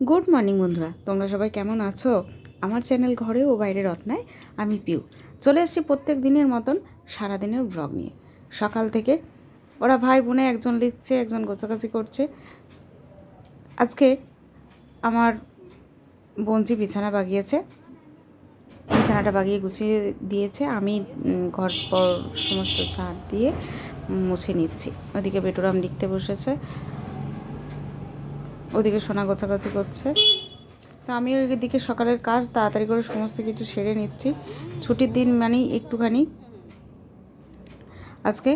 Good morning বন্ধুরা। তোমরা সবাই কেমন আছো? আমার চ্যানেল ঘরে ও বাইরে রত্নায় আমি পিউ। চলে এসেছি প্রত্যেক দিনের মতন সারাদিনের ব্লগ নিয়ে। সকাল থেকে ওরা ভাই বোনে একজন লিখছে, একজন গোছাগাছি করছে। আজকে আমার বঞ্চি বিছানা বাগিয়েছে। বিছানাটা বাগিয়ে গুছিয়ে দিয়েছে। আমি ঘর পর সমস্ত ছাড় দিয়ে মুছে নিচ্ছি। ওদিকে বেটুরাম লিখতে বসেছে। ওদিকে সোনা গোছাগাছি করছে। তো আমি ওইদিকে সকালের কাজ, তাড়াতাড়ি করে সমস্ত কিছু সেরে নিচ্ছি। ছুটির দিন মানেই একটুখানি আজকে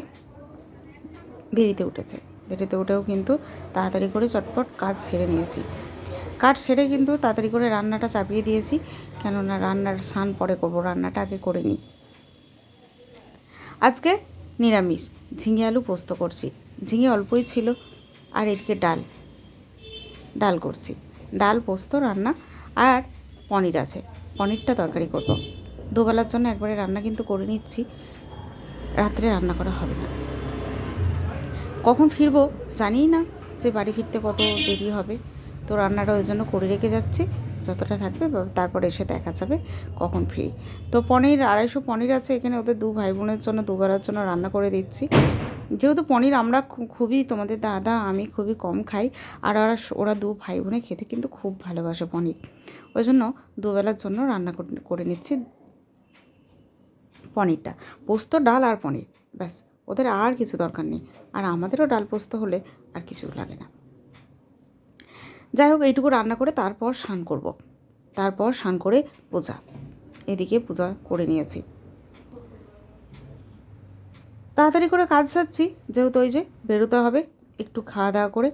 দেরিতে উঠেছে। দেরিতে উঠেও কিন্তু তাড়াতাড়ি করে চটপট কাজ সেরে নিয়েছি। কাজ সেরে কিন্তু তাড়াতাড়ি করে রান্নাটা চাপিয়ে দিয়েছি, কেননা রান্নার স্নান পরে করব, রান্নাটা আগে করে নিই। আজকে নিরামিষ, ঝিঙে আলু পোস্ত করছি। ঝিঙে অল্পই ছিল, আর এদিকে ডাল। ডাল করছি। ডাল, পোস্ত, রান্না আর পনির আছে। পনিরটা তরকারি করব। দুবেলার জন্য একবারে রান্না কিন্তু করে নিচ্ছি। রাত্রে রান্না করা হবে না। কখন ফিরবো জানি না যে বাড়ি ফিরতে কত দেরি হবে। তো রান্নাটা ওই জন্য করে রেখে যাচ্ছি। যতটা থাকবে তারপর এসে দেখা যাবে কখন ফিরি। তো পনির, আড়াইশো পনির আছে। এখানে ওদের দু ভাই বোনের জন্য, দুবেলার জন্য রান্না করে দিচ্ছি। যেহেতু পনির আমরা খুবই, তোমাদের দাদা, আমি খুবই কম খাই। আর ওরা ওরা দু ভাই বোনে খেতে কিন্তু খুব ভালোবাসে পনির। ওই জন্য দুবেলার জন্য রান্না করে- নিচ্ছি পনিরটা। পোস্ত, ডাল আর পনির, ব্যাস। ওদের আর কিছু দরকার নেই। আর আমাদেরও ডাল পোস্ত হলে আর কিছু লাগে না। যাই হোক, এইটুকু রান্না করে তারপর স্নান করব। তারপর স্নান করে পূজা। এদিকে পূজা করে নিয়েছি। তাড়াতাড়ি করে কাজ সারছি যেহেতু ওই যে বেরোতে হবে একটু খাওয়া দাওয়া করে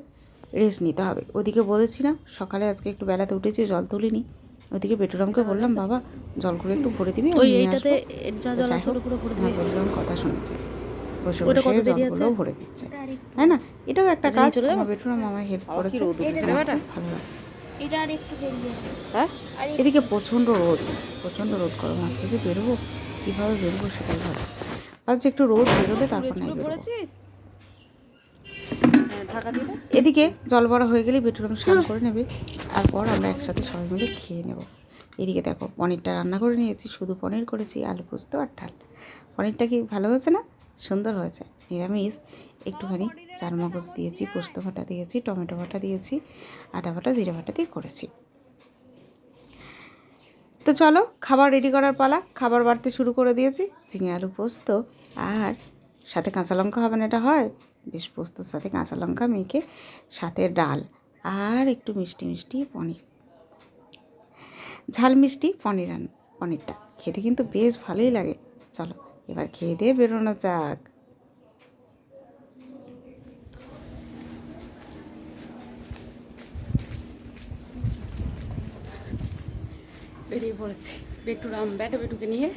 রেস্ট নিতে হবে। ওদিকে বলেছি না সকালে আজকে একটু বেলাতে উঠেছি জল তুলিনি। ওদিকে বেটুরামকে বললাম বাবা জল করে একটু ভরে দিবি আমি ওই এইটাতে আসব। এর যা তো জল যাই আছে হোক, ওটা পুরো ভরে আমার দিবি। বেটুরাম কথা শুনেছে। বসে বসে জলগুলো ভরে দিচ্ছে। তাই না? এটাও একটা কাজ আমার বেটুরাম আমায় হেল্প করেছে। ভালো লাগছে। হ্যাঁ? এদিকে প্রচণ্ড রোদ প্রচণ্ড রোদ গরম আজকে যে বেরোবো কীভাবে বেরোবো সেটাই ভাবছি। ভাবছি একটু রোদ বেরোলে তারপর নাই এদিকে জল ভরা হয়ে গেলেই বেটুরাম স্নান করে নেবে তারপর আমরা একসাথে সবাই মিলে খেয়ে নেব। এদিকে দেখো পনিরটা রান্না করে নিয়েছি শুধু পনির করেছি আলু পোস্ত আর ডাল। পনিরটা কি ভালো হয়েছে না? সুন্দর হয়েছে নিরামিষ। একটুখানি চার মগজ দিয়েছি পোস্ত বাটা দিয়েছি টমেটো বাটা দিয়েছি আদা বাটা জিরে বাটা দিয়ে করেছি। তো চলো, খাবার রেডি করার পালা। খাবার বাড়তে শুরু করে দিয়েছি। চিঙে আলু পোস্ত আর সাথে কাঁচা লঙ্কা হবে না, এটা হয়? বেশ পোস্তর সাথে কাঁচা লঙ্কা মেখে সাথে ডাল আর একটু মিষ্টি মিষ্টি পনির। ঝাল মিষ্টি পনির আন পনিরটা। খেতে কিন্তু বেশ ভালোই লাগে। চলো, এবার খেয়ে দিয়ে বেরোনো যাক। বেরিয়ে পড়েছি। বেটুরাম ব্যাটা বেটুকে নিয়ে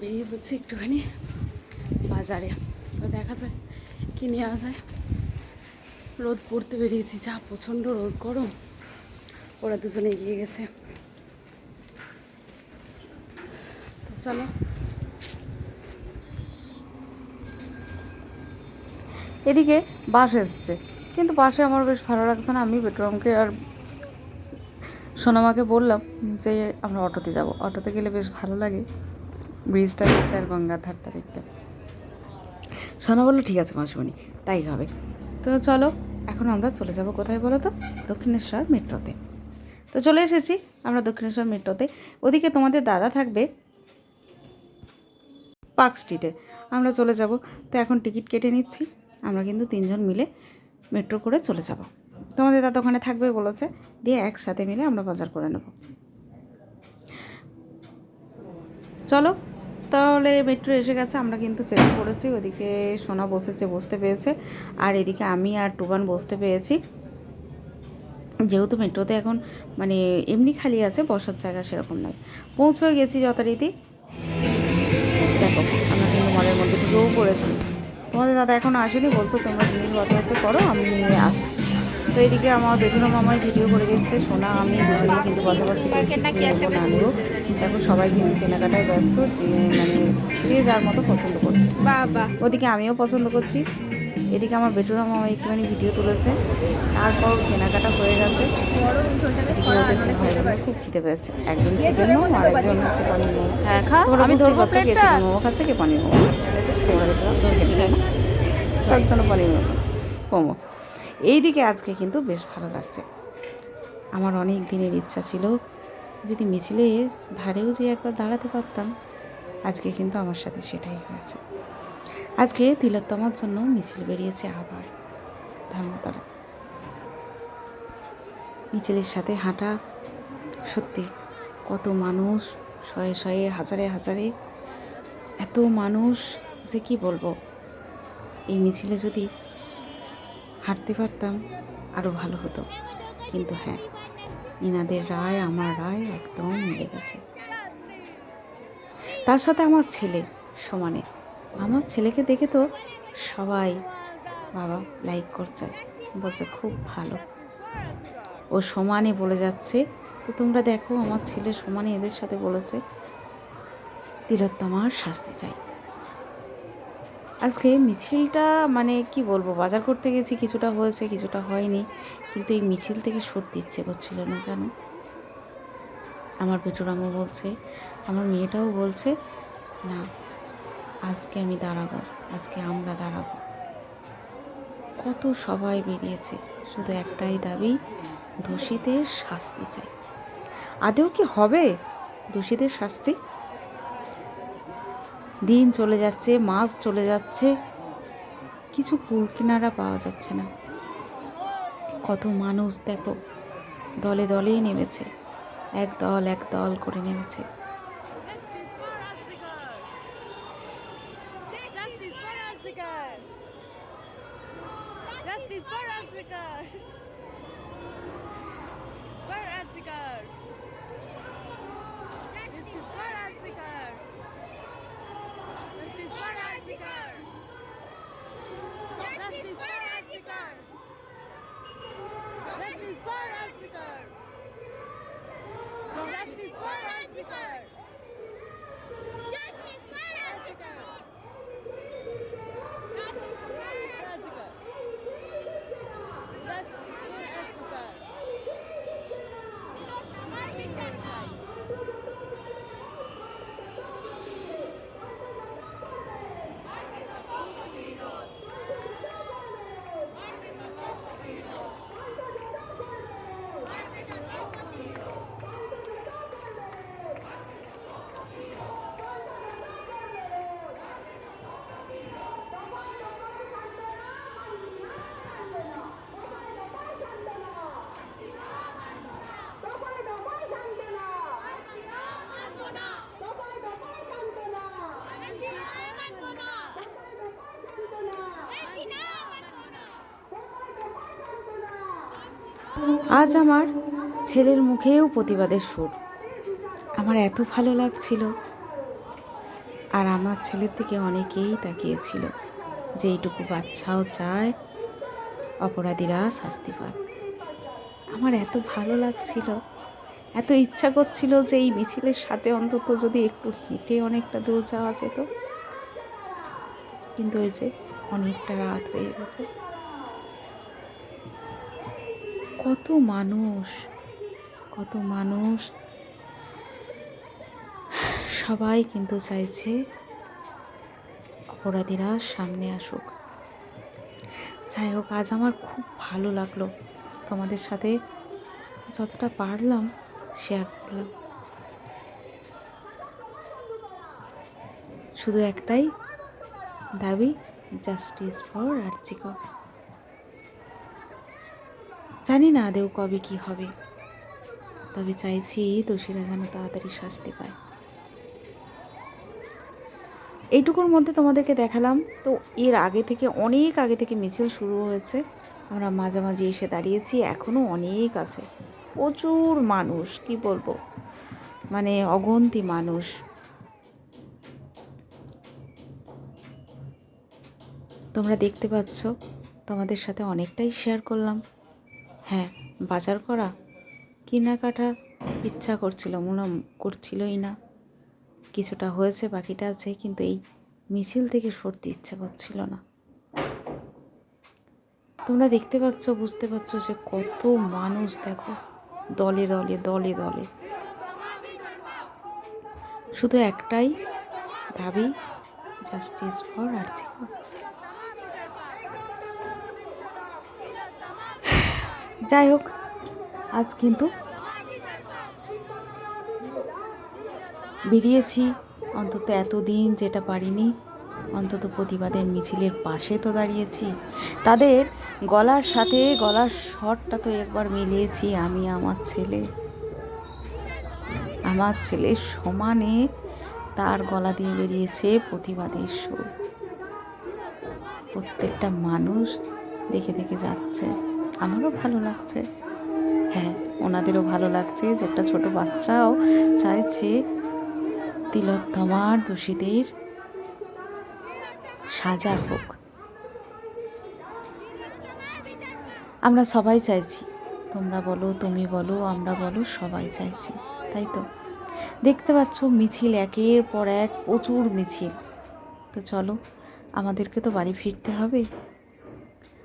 বেরিয়ে পড়ছি একটুখানি বাজারে। তো দেখা যায় কি নেওয়া যায়। রোদ পড়তে বেরিয়েছি, যা প্রচণ্ড রোদ, গরম। ওরা দুজনে এগিয়ে গেছে। তো চলো। এদিকে বাস এসছে, কিন্তু বাসে আমার বেশ ভালো লাগছে না। আমি বেটরুমকে আর সোনামাকে বললাম যে আমরা অটোতে যাব। অটোতে গেলে বেশ ভালো লাগে। ব্রিজটা দেখতে আর গঙ্গার ধারটা দেখতে। সোনা বলল, ঠিক আছে মাসুমণি, তাই হবে। তো চলো, এখন আমরা চলে যাব কোথায় বলো তো? দক্ষিণেশ্বর মেট্রোতে। তো চলে এসেছি আমরা দক্ষিণেশ্বর মেট্রোতে। ওদিকে তোমাদের দাদা থাকবে পার্ক স্ট্রিটে। আমরা চলে যাব। তো এখন টিকিট কেটে নিচ্ছি। আমরা কিন্তু তিনজন মিলে মেট্রো করে চলে যাব। তোমাদের দাদা ওখানে থাকবে বলেছে, দিয়ে একসাথে মিলে আমরা বাজার করে নেব। চলো, তাহলে মেট্রো এসে গেছে, আমরা কিন্তু চেপে পড়েছি, ওদিকে সোনা বসেছে, বসতে পেয়েছে আর এদিকে আমি আর টুবান বসতে পেয়েছি যেহেতু মেট্রোতে এখন মানে এমনি খালি আছে, বসার জায়গা সেরকম নাই। পৌঁছে গেছি যথারীতি। দেখো, আমরা কিন্তু মলের মধ্যে ঢুকেও পড়েছি। তোমাদের দাদা এখনও আসেনি, বলছো তোমরা জিনিস বাজাবাজি করো, আমি নিয়ে আসছি। তো এদিকে আমার বেগুনো মামাই ভিডিও করে দিচ্ছে সোনা আমি দুজনেই কিন্তু বাজাবাজি করছি কি নেব না নেব দেখো সবাই কিন্তু কেনাকাটায় ব্যস্ত যে মানে যে যার মতো পছন্দ করছে। বাবা। ওদিকে আমিও পছন্দ করছি। এদিকে আমার বেটুরা মামা একটুখানি ভিডিও তুলেছে। তারপর কেনাকাটা হয়ে গেছে। খুব খিদে পেয়েছে। একজন চিকেন মোমো আর একজন হচ্ছে পনির মোমো। হ্যাঁ খা আমি ধরবো কে চিকেন মোমো খাচ্ছে কে পনির মোমো। খাচ্ছে চিকেন তার জন্য পনির মোমো। মোমো। এইদিকে আজকে কিন্তু বেশ ভালো লাগছে। আমার অনেক দিনের ইচ্ছা ছিল যদি মিছিলের ধারেও যে একবার দাঁড়াতে পারতাম, আজকে কিন্তু আমার সাথে সেটাই হয়েছে। আজকে তিলোত্তমার জন্য মিছিল বেরিয়েছে আবার ধর্মতলা। মিছিলের সাথে হাঁটা সত্যি কত মানুষ, শয়ে শয়ে, হাজারে হাজারে, এত মানুষ যে কি বলব? এই মিছিলে যদি হাঁটতে পারতাম আরও ভালো হতো। কিন্তু হ্যাঁ ইনাদের রায়, আমার রায় একদম মিলে গেছে। তার সাথে আমার ছেলে সমানে। আমার ছেলেকে দেখে তো সবাই বাবা লাইক করছে, বলছে খুব ভালো। ও সমানে বলে যাচ্ছে, তো তোমরা দেখো, আমার ছেলে সমানে এদের সাথে বলেছে, তিলোত্তমার শাস্তি চাই। আজকে মিছিলটা মানে কি বলব, বাজার করতে গেছি, কিছুটা হয়েছে, কিছুটা হয়নি। কিন্তু এই মিছিল থেকে সরতে ইচ্ছে করছিল না জানো? আমার বেটুরামও বলছে, আমার মেয়েটাও বলছে, না, আজকে আমি দাঁড়াবো, আজকে আমরা দাঁড়াবো। কত সবাই বেরিয়েছে, শুধু একটাই দাবি, দোষীদের শাস্তি চাই। আদেও কি হবে দোষীদের শাস্তি? দিন চলে যাচ্ছে, মাস চলে যাচ্ছে। কিছু কুল কিনারা পাওয়া যাচ্ছে না। কত মানুষ দেখো, দলে দলেই নেমেছে। এক দল এক দল করে নেমেছে Justice for Anzikar! Justice for Anzikar! For Anzikar! Justice for Anzikar! Justice for Anzikar! Justice for Anzikar! Justice for Anzikar! Justice for Anzikar! Justice for Anzikar! আজ আমার ছেলের মুখেও প্রতিবাদের সুর। আমার এত ভালো লাগছিল। আর আমার ছেলের থেকে অনেকেই তাকিয়েছিল যে এইটুকু বাচ্চাও চায় অপরাধীরা শাস্তি পাক। আমার এত ভালো লাগছিল, এত ইচ্ছা করছিল যে এই মিছিলের সাথে অন্তত যদি একটু হেঁটে অনেকটা দূর যাওয়া যেত। কিন্তু ওই যে অনেকটা রাত হয়ে গেছে। কত মানুষ কত মানুষ। সবাই কিন্তু চাইছে অপরাধীরা সামনে আসুক। যাই হোক, আজ আমার খুব ভালো লাগল তোমাদের সাথে যতটা পারলাম শেয়ার করলাম। শুধু একটাই দাবি জাস্টিস ফর আর্চিকর জানি না আদেও কবে কি হবে। তবে চাইছি দোষীরা যেন তাড়াতাড়ি শাস্তি পায়। এইটুকুর মধ্যে তোমাদেরকে দেখালাম। তো এর আগে থেকে, অনেক আগে থেকে মিছিল শুরু হয়েছে। আমরা মাঝামাঝি এসে দাঁড়িয়েছি এখনও অনেক আছে। প্রচুর মানুষ, কি বলব? মানে অগন্তি মানুষ। তোমরা দেখতে পাচ্ছ, তোমাদের সাথে অনেকটাই শেয়ার করলাম। হ্যাঁ বাজার করা? কেনাকাটা ইচ্ছা করছিল মনে করছিলই না। কিছুটা হয়েছে, বাকিটা আছে, কিন্তু এই মিছিল থেকে সরতে ইচ্ছা করছিল না। তোমরা দেখতে পাচ্ছ, বুঝতে পারছ যে কত মানুষ, দেখো, দলে দলে দলে দলে। শুধু একটাই দাবি জাস্টিস ফর আর্জি যাই হোক, আজ কিন্তু বেরিয়েছি। অন্তত এতদিন যেটা পারিনি, অন্তত প্রতিবাদের মিছিলের পাশে তো দাঁড়িয়েছি। তাদের গলার সাথে গলার স্বরটা তো একবার মিলিয়েছি আমি, আমার ছেলে। আমার ছেলে সমানে তার গলা দিয়ে বেরিয়েছে প্রতিবাদের সুর। প্রত্যেকটা মানুষ দেখে দেখে যাচ্ছে। আমারও ভালো লাগছে। হ্যাঁ ওনাদেরও ভালো লাগছে যে একটা ছোট বাচ্চাও চাইছে তিলোত্তমার দোষীদের সাজা হোক। আমরা সবাই চাইছি। তোমরা বলো, তুমি বলো, আমরা বলো, সবাই চাইছি। তাই তো? দেখতে পাচ্ছ মিছিল, একের পর এক প্রচুর মিছিল। তো চলো, আমাদেরকে তো বাড়ি ফিরতে হবে।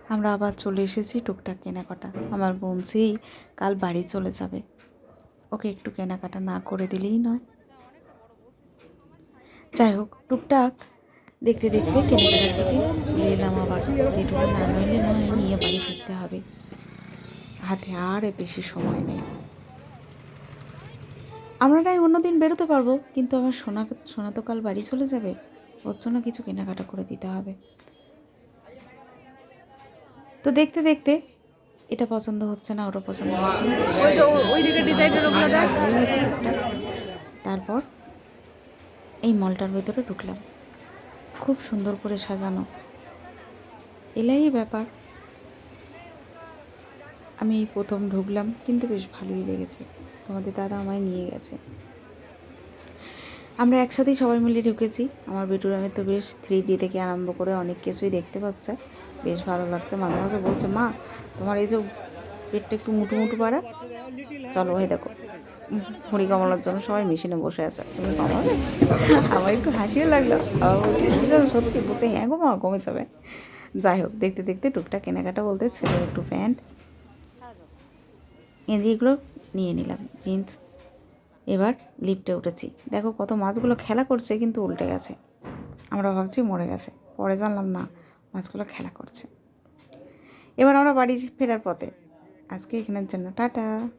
আমরা আবার চলে এসেছি টুকটাক কেনাকাটা। আমার বোনছি কাল বাড়ি চলে যাবে। ওকে একটু কেনাকাটা না করে দিলেই নয়। যাই হোক, টুকটাক দেখতে দেখতে কেনাকাটার দিকে চলে এলাম আবার। যেটুকু না নইলে নয়, নিয়ে বাড়ি ফিরতে হবে। হাতে আর বেশি সময় নেই। আমরা নাই অন্যদিন বেরোতে পারব, কিন্তু আমার সোনা সোনা তো কাল বাড়ি চলে যাবে। ওর জন্য কিছু কেনাকাটা করে দিতে হবে। তো দেখতে দেখতে এটা পছন্দ হচ্ছে না ওটা পছন্দ হচ্ছে না। তারপর এই মলটার ভেতরে ঢুকলাম। খুব সুন্দর করে সাজানো। এলাই ব্যাপার। আমি এই প্রথম ঢুকলাম কিন্তু বেশ ভালোই লেগেছে। তোমাদের দাদা আমায় নিয়ে গেছে। আমরা একসাথেই সবাই মিলে ঢুকেছি। আমার বেডরুমে তো বেশ থ্রি ডি থেকে আরম্ভ করে অনেক কিছুই দেখতে পাচ্ছে। বেশ ভালো লাগছে। মাঝে মাঝে বলছে মা তোমার এই যে পেটটা একটু মুটু মুটু পাড়া চলো ভাই দেখো। মুড়ি কামানোর জন্য সবাই মেশিনে বসে আছে। তুমি কামাবে? আমার একটু হাসিও লাগল। আবার বলছি "বুঝলাম, সত্যি? বলছে হ্যাঁ গো মা কমে যাবে। যাই হোক দেখতে দেখতে টুকটাক কেনাকাটা বলতে ছেলের একটু প্যান্ট এদিকগুলো নিয়ে নিলাম জিন্স। এবার লিফটে উঠেছি। দেখো কত মাছগুলো খেলা করছে কিন্তু উল্টে গেছে। আমরা ভাবছি মরে গেছে। পরে জানলাম না মাছগুলো খেলা করছে। এবার আমরা বাড়ি ফেরার পথে। আজকে এখানের জন্য টাটা।